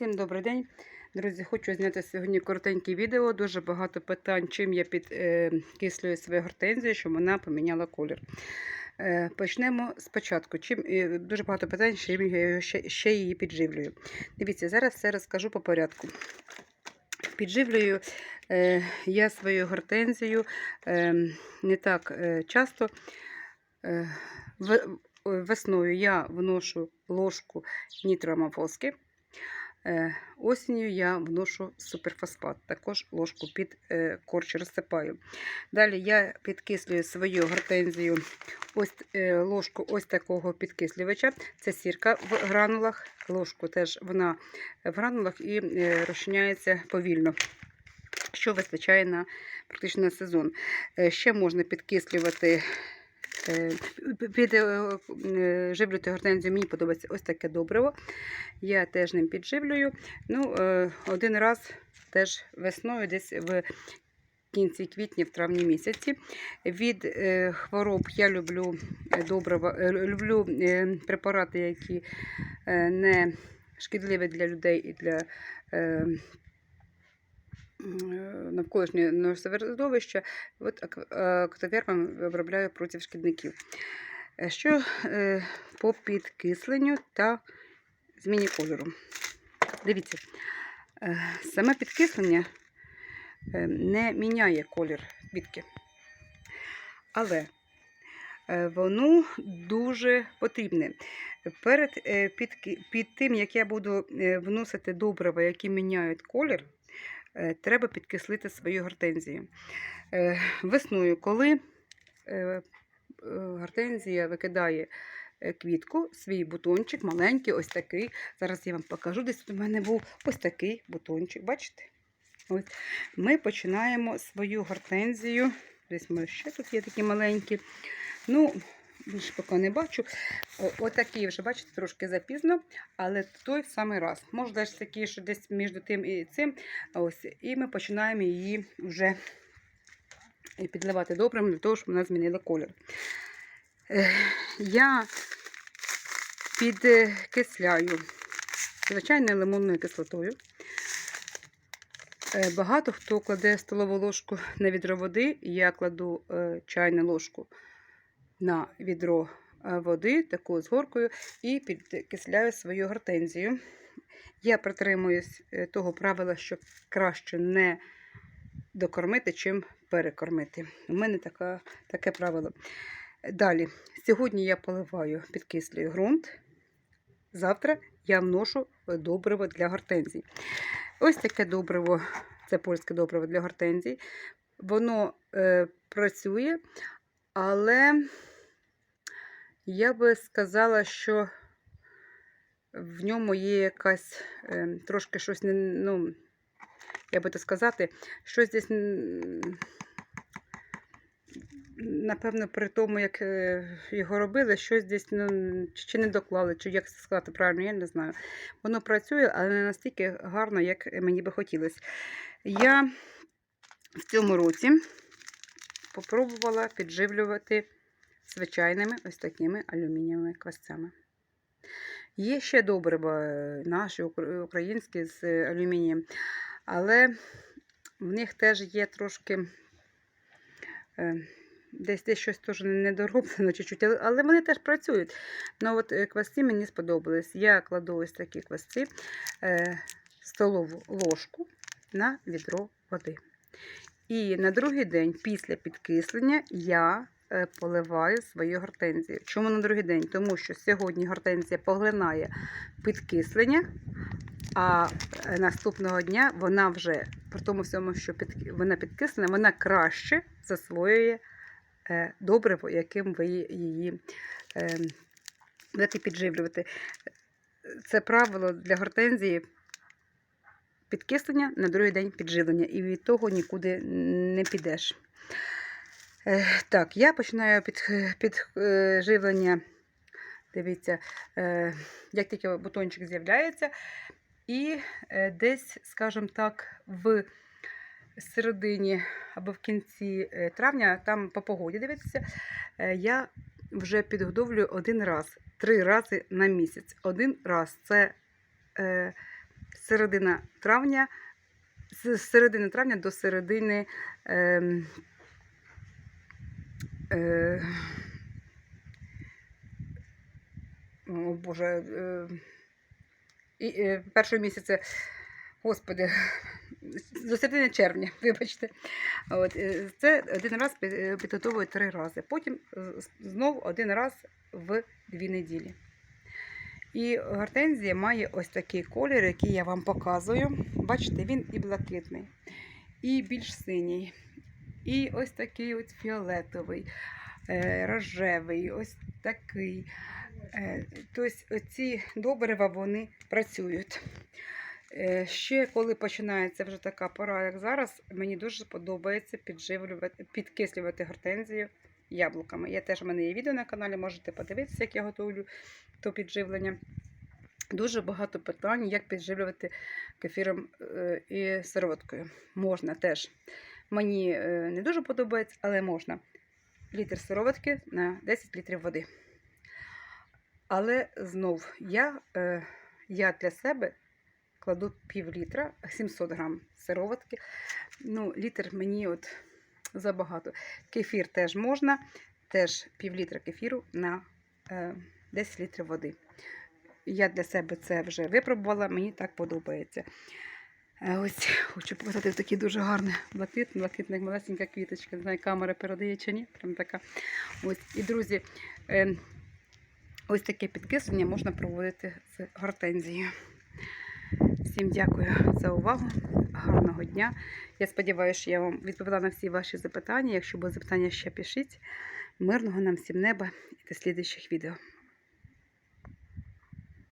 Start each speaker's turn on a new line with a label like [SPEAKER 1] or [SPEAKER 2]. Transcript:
[SPEAKER 1] Всім добрий день. Друзі, хочу зняти сьогодні коротеньке відео. Дуже багато питань, чим я підкислюю свою гортензію, щоб вона поміняла колір. Е, Почнемо спочатку. Чим, е, дуже багато питань, чим я ще, ще її підживлюю. Дивіться, зараз все розкажу по порядку. Підживлюю е, я свою гортензію е, не так е, часто. Е, в, весною я вношу ложку нітроамофоски. Е, Осінню я вношу суперфосфат, також ложку під е, корч розсипаю. Далі я підкислюю свою гортензію ось е, ложку ось такого підкислювача. Це сірка в гранулах. Ложку теж вона в гранулах і розчиняється повільно, що вистачає на практично на сезон. Ще можна підкислювати. Е, Під е, е, гортензію мені подобається ось таке добриво. Я теж ним підживлюю. Ну, один раз теж весною, десь в кінці квітня, в травні місяці. Від хвороб я люблю добрива, е, люблю препарати, які не шкідливі для людей і для е, м, е. От ак- актовермом обробляю проти шкідників. Е, Що е, по підкисленню та зміні кольору. Дивіться, е, саме підкислення е, не міняє колір квітки. Але е, воно дуже потрібне. Перед е, під, під тим, як я буду е, вносити добрива, які міняють колір, е, треба підкислити свою гортензію. Е, Весною, коли е, е, гортензія викидає е, квітку, свій бутончик, маленький, ось такий. Зараз я вам покажу. Десь у мене був ось такий бутончик. Бачите? Ось. Ми починаємо свою гортензію. Десь ми ще тут є такі маленькі. Ну, більше поки не бачу. Отакий вже, бачите, трошки запізно, але той самий раз. Може, десь такий, що десь між тим і цим. Ось. І ми починаємо її вже підливати добрим для того, щоб вона змінила колір. Е, Я підкисляю звичайною лимонною кислотою. Е, Багато хто кладе столову ложку на відро води, я кладу е, чайну ложку на відро е, води, таку з горкою, і підкисляю свою гортензію. Я притримуюсь е, того правила, що краще не докормити, чим перекормити. У мене така, таке правило. Далі, сьогодні я поливаю, підкислюю ґрунт. Завтра я вношу добриво для гортензій. Ось таке добриво, це польське добриво для гортензій. Воно е, працює, але я би сказала, що в ньому є якась трошки щось не, ну, як би то сказати, щось десь, напевно, при тому, як е, його робили, щось десь ну, чи не доклали, чи як це сказати правильно, я не знаю. Воно працює, але не настільки гарно, як мені би хотілося. Я в цьому році попробувала підживлювати звичайними ось такими алюмінієвими квасцями. Є ще добрива е, наші українські з е, алюмінієм, але в них теж є трошки е, десь десь щось теж недороблено чуть-чуть, але- вони теж працюють. Ну от квасці мені сподобались. Я кладу ось такі квасці, столову ложку на відро води. І на другий день після підкислення я поливаю свою гортензію. Чому на другий день? Тому що сьогодні гортензія поглинає підкислення, а е, наступного дня вона вже, при тому всьому, що під, вона підкислена, вона краще засвоює е, добриво, яким ви її е, будете підживлювати. Це правило для гортензії підкислення на другий день підживлення, і від того нікуди не підеш. Так, я починаю під, підживлення. Дивіться, е, як тільки бутончик з'являється, і е, десь, скажімо так, в середині або в кінці е, травня, там по погоді дивитися, е, я вже підготовлюю один раз, три рази на місяць. Один раз це середина травня, з середини травня до середини. Е, о Боже, е, е, першого місяця, господи, до середини червня, вибачте. От, е, це один раз пі- е, підготовую три рази. Потім знов один раз в дві неділі. І гортензія має ось такий колір, який я вам показую. Бачите, він і блакитний, і більш синій, і ось такий ось фіолетовий, е, рожевий, ось такий. Е, Тобто ці добрива вони працюють. Е, Ще коли починається вже така пора, як зараз, мені дуже подобається підживлювати, підкислювати гортензію яблуками. Я теж в мене є відео на каналі, можете подивитися, як я готую то підживлення. Дуже багато питань, як підживлювати кефіром і сироваткою. Можна теж. Мені е, не дуже подобається, але можна. Літр сироватки на 10 літрів води. Але знов я, е, я для себе кладу пів літра, 700 грам сироватки. Ну, літр мені от забагато. Кефір теж можна, теж пів літра кефіру на е, 10 літрів води. Я для себе це вже випробувала, мені так подобається. Е, Ось хочу показати такий дуже гарний блакит, блакитна як малесенька квіточка. Не знаю, камера передає чи ні. Прям така. Ось. І, друзі, е, ось таке підкислення можна проводити з гортензією. Всім дякую за увагу. Гарного дня. Я сподіваюся, що я вам відповіла на всі ваші запитання. Якщо будуть запитання, ще пишіть. Мирного нам всім неба і до слідуючих відео.